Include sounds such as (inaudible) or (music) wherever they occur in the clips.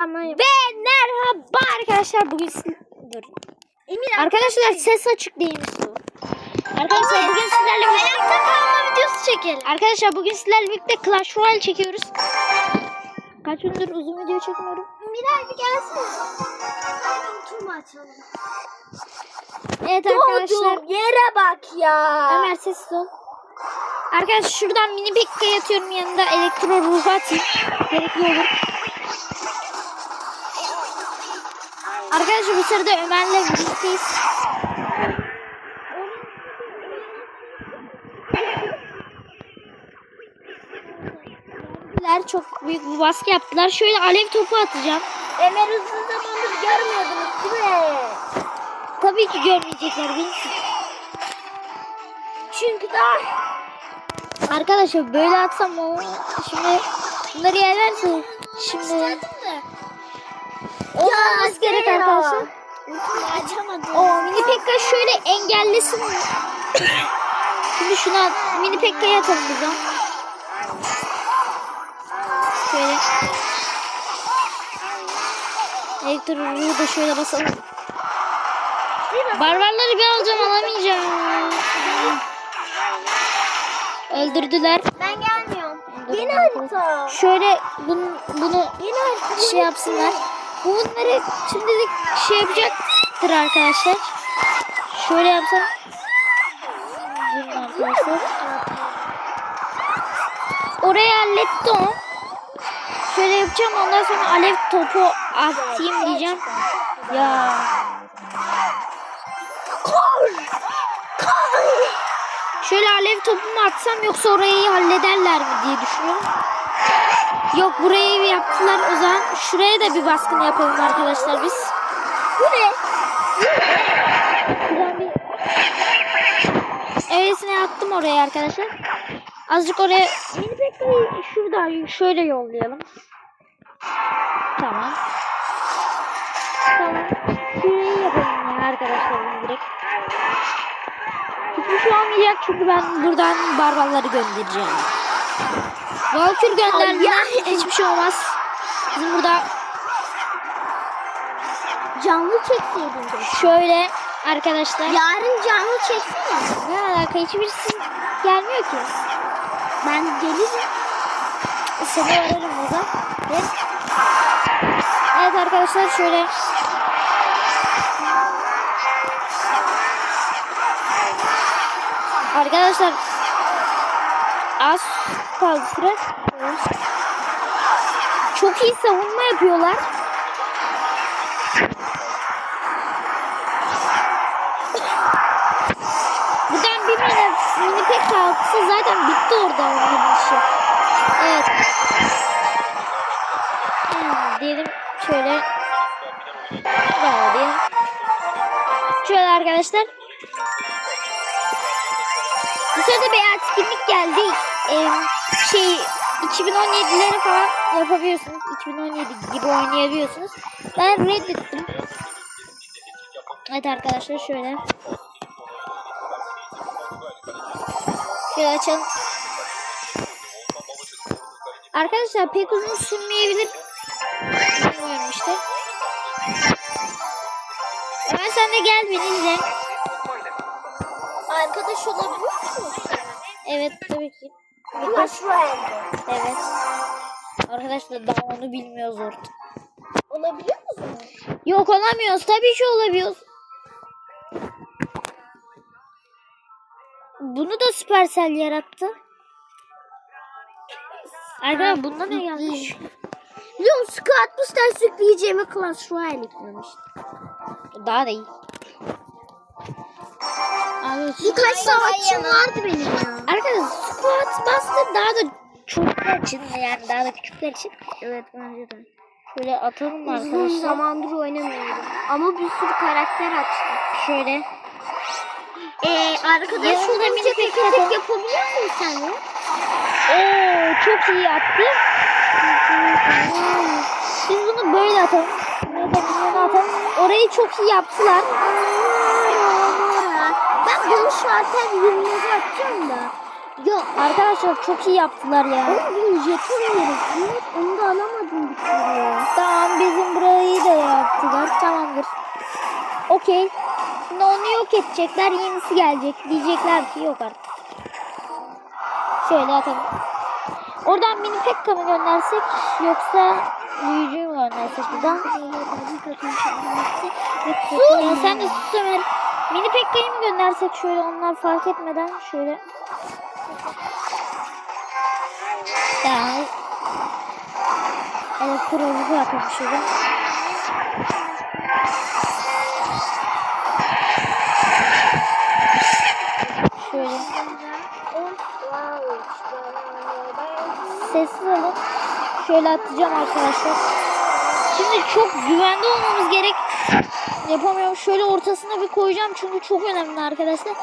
Ve merhaba arkadaşlar bugün dur. Emir Arkadaşlar ses açık değil mi su? Arkadaşlar bugün sizlerle hayatta kalma videosu çekelim. Arkadaşlar bugün sizlerle birlikte Clash Royale çekiyoruz. Kaç gündür uzun video çekmiyorum. Miray bir gelsin. Oturma açalım. Evet arkadaşlar. Doğduğum yere bak ya. Ömer sessiz ol. Arkadaşlar şuradan mini pikke atıyorum yanında elektro ruhu atayım. Gerekli olur. Arkadaşlar bu sırada Ömer'le birlikteyiz. Çok büyük bir baskı yaptılar. Şöyle alev topu atacağım. Ömer uzun zamandır görmüyordunuz değil mi? Tabii ki görmeyecekler beni. Çünkü daha Arkadaşlar böyle atsam o şimdi bunları yerlerse şimdi olmaması gerek arkadaşlar. Açamadım. O mini pekka şöyle engellesin. Şimdi şuna mini pekka'yı atalım buradan. Şöyle. Elektronuğu da şöyle basalım. Barbarları bir alacağım alamayacağım. Öldürdüler. Ben gelmiyorum. Yeni harita. Şöyle bunu, bunu Yeni şey yapsınlar. Bu bunları şimdilik şey yapacaktır arkadaşlar. Şöyle yapsam. Orayı halletti o. Şöyle yapacağım ondan sonra alev topu atayım diyeceğim. Ya. Şöyle alev topumu atsam yoksa orayı hallederler mi diye düşünüyorum. Yok burayı yaptılar o zaman şuraya da bir baskın yapalım arkadaşlar biz. Bu ne? Öylesine attım oraya arkadaşlar. Azıcık oraya mini pekkayı şuradan şöyle yollayalım. Tamam. Tamam. Şurayı yapalım ya arkadaşlar direkt. Hiçbir şey olmayacak çünkü ben buradan barbarları göndereceğim. Valkür göndermeden hiçbir şey olmaz. Bizim burada Canlı çekseydin de. şöyle arkadaşlar. Yarın canlı çeksene. Ne alaka hiçbirisi gelmiyor ki. Ben gelirim. Seni ararım o zaman. Evet. Evet arkadaşlar şöyle. Arkadaşlar az kaldı. Çok iyi savunma yapıyorlar. Buradan bir mini, mini pek kalksa zaten bitti orada onun işi. Evet. Hmm, diyelim şöyle. Bravo diyelim. Şöyle arkadaşlar. Bu sırada bir etkinlik geldi. Ee, şey 2017'leri falan yapabiliyorsunuz. 2017 gibi oynayabiliyorsunuz. Ben reddettim. Evet arkadaşlar şöyle. Şöyle açalım. Arkadaşlar pek uzun sürmeyebilir. Bilmiyorum işte. Hemen sen de gel beni izle. Arkadaş olabiliyor musun? Evet tabii ki. Royale'de. Evet. Arkadaşlar daha onu bilmiyoruz orada. Olabiliyor musun? Yok olamıyoruz. Tabii ki olabiliyoruz. Bunu da Supercell yarattı. Arkadaşlar bunda ne gelmiş? Biliyor musun? Squad Booster yükleyeceğime Clash Royale. Daha da iyi. Birkaç savaşçım vardı benim ya. Arkadaşlar Squad Buster daha da çocuklar için yani daha da küçükler için. Evet bence de. Şöyle atalım mı Uzun arkadaşlar? zamandır oynamıyorum. Ama bir sürü karakter açtım. Şöyle. Ee, arkadaş Yanında şurada mini tek tek yapabiliyor musun sen de? Oo çok iyi attı. Biz bunu böyle atalım. Bunu atalım. Orayı çok iyi yaptılar. Ben şu an tek yürümezi atacağım da. Yok arkadaşlar çok iyi yaptılar ya. Oğlum benim jeton gerekiyor. Onu da alamadım bir türlü. Tamam biz Tamamdır. Okey. Şimdi onu yok edecekler. Yenisi gelecek. Diyecekler ki yok artık. Şöyle atalım. Oradan mini pekka mı göndersek yoksa büyücüyü mü göndersek buradan? Ya sen de sus Ömer. Mini pekkayı mı göndersek şöyle onlar fark etmeden şöyle. Ya. Evet kurulu bırakalım şöyle. Şöyle. Sessiz olun. Şöyle atacağım arkadaşlar. Şimdi çok güvende olmamız gerek. (laughs) Yapamıyorum. Şöyle ortasına bir koyacağım çünkü çok önemli arkadaşlar.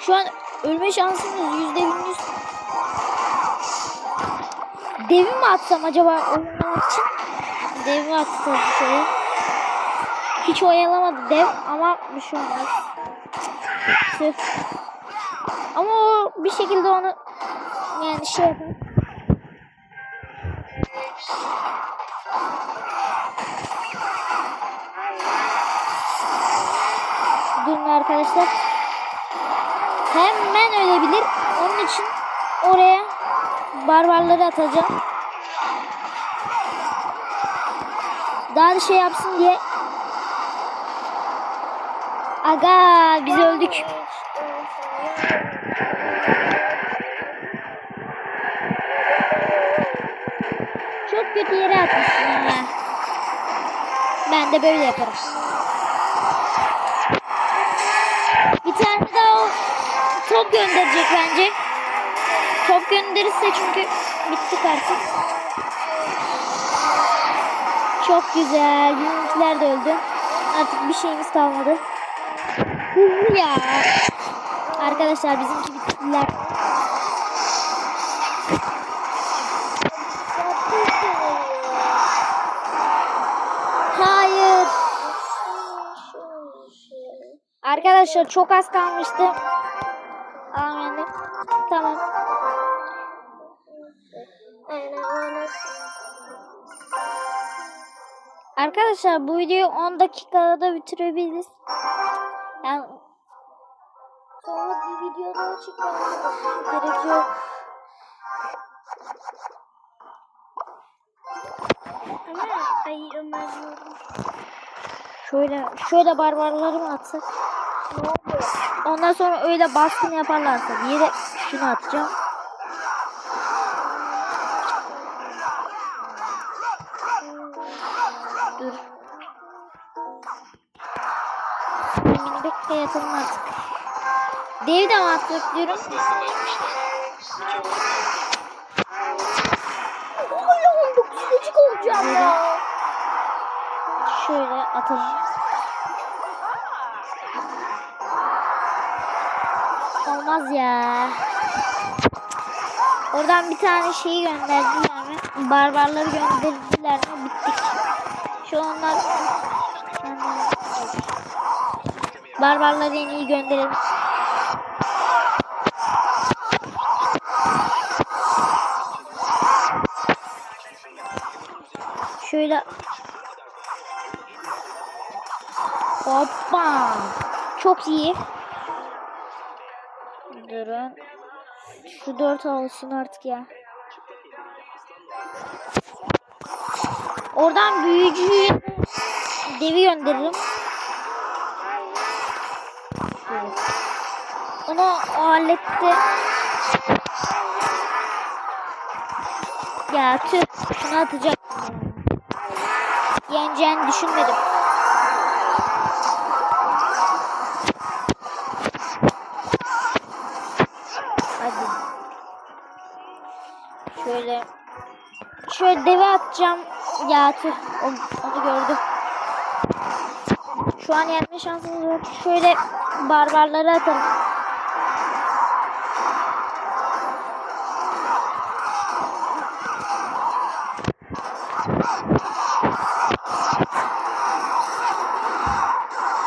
Şu an ölme şansımız yüzde bin yüz. Devi mi atsam acaba oyalamak için? Devi atsam şöyle. Hiç oyalamadı dev ama bir şey olmaz. Ama o bir şekilde onu yani şey yapar. Arkadaşlar. Hemen ölebilir. Onun için oraya barbarları atacağım. Daha da şey yapsın diye. Aga biz öldük. Çok kötü yere atmışsın ha. Ben de böyle yaparım. Top gönderecek bence. Top gönderirse çünkü bittik artık. Çok güzel. Bizimkiler de öldü. Artık bir şeyimiz kalmadı. Hızlı ya. Arkadaşlar bizimki bittiler. Hayır. Arkadaşlar çok az kalmıştı. Arkadaşlar bu videoyu 10 dakikada bitirebiliriz. Yani sonra bir video daha çekmemiz gerekiyor. Ay Ömer. Şöyle şöyle barbarları mı atsak? Ne oldu? Ondan sonra öyle baskın yaparlarsa diye de şunu atacağım. Dev de atmak diyorum? Oğlum bu küçücük olacağım ya. Şöyle atalım. Olmaz ya. Oradan bir tane şeyi gönderdiler mi? Barbarları gönderdiler mi? Bittik. Şu onlar... Barbarları en iyi gönderelim. Şöyle Hoppa. Çok iyi. Durun. Şu dört olsun artık ya. Oradan büyücüyü devi gönderirim. Onu o halletti. Ya tüh. Şunu atacak. Yeneceğini düşünmedim. Hadi. Şöyle. Şöyle deve atacağım. Ya tüh. Onu, onu gördüm. Şu an yenme şansımız yok. Şöyle barbarları atalım.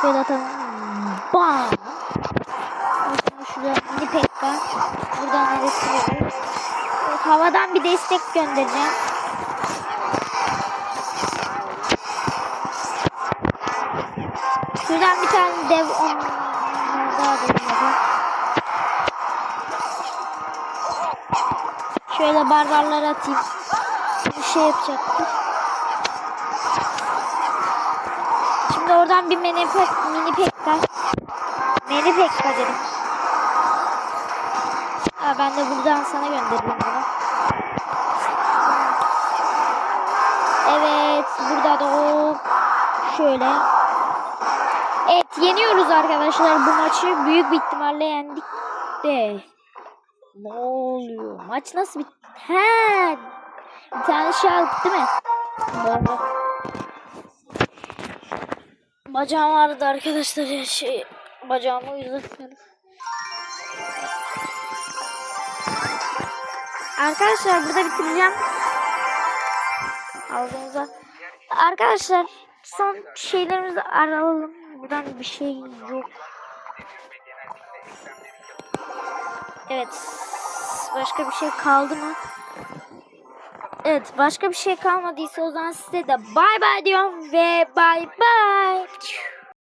Şöyle atalım. Bam. Şuraya mini pekka. Buradan veriyoruz? Evet, havadan bir destek göndereceğim. Şuradan bir tane dev on daha deneyeceğim. Şöyle barbarları atayım. Bir şey yapacaktır. Oradan bir mini pek, mini pekka. Mini pekka dedim. Ha, ben de buradan sana gönderiyorum bunu. Evet, burada da o şöyle. Evet, yeniyoruz arkadaşlar bu maçı. Büyük bir ihtimalle yendik de. Ne oluyor? Maç nasıl bitti? He. Bir tane şey aldık değil mi? Doğru. Bacağım ağrıdı arkadaşlar ya şey bacağımı uzatmıyorum. Arkadaşlar burada bitireceğim. Aldığımızda. Arkadaşlar son şeylerimizi arayalım. Buradan bir şey yok. Evet. Başka bir şey kaldı mı? Evet başka bir şey kalmadıysa o zaman size de bay bay diyorum ve bay bay.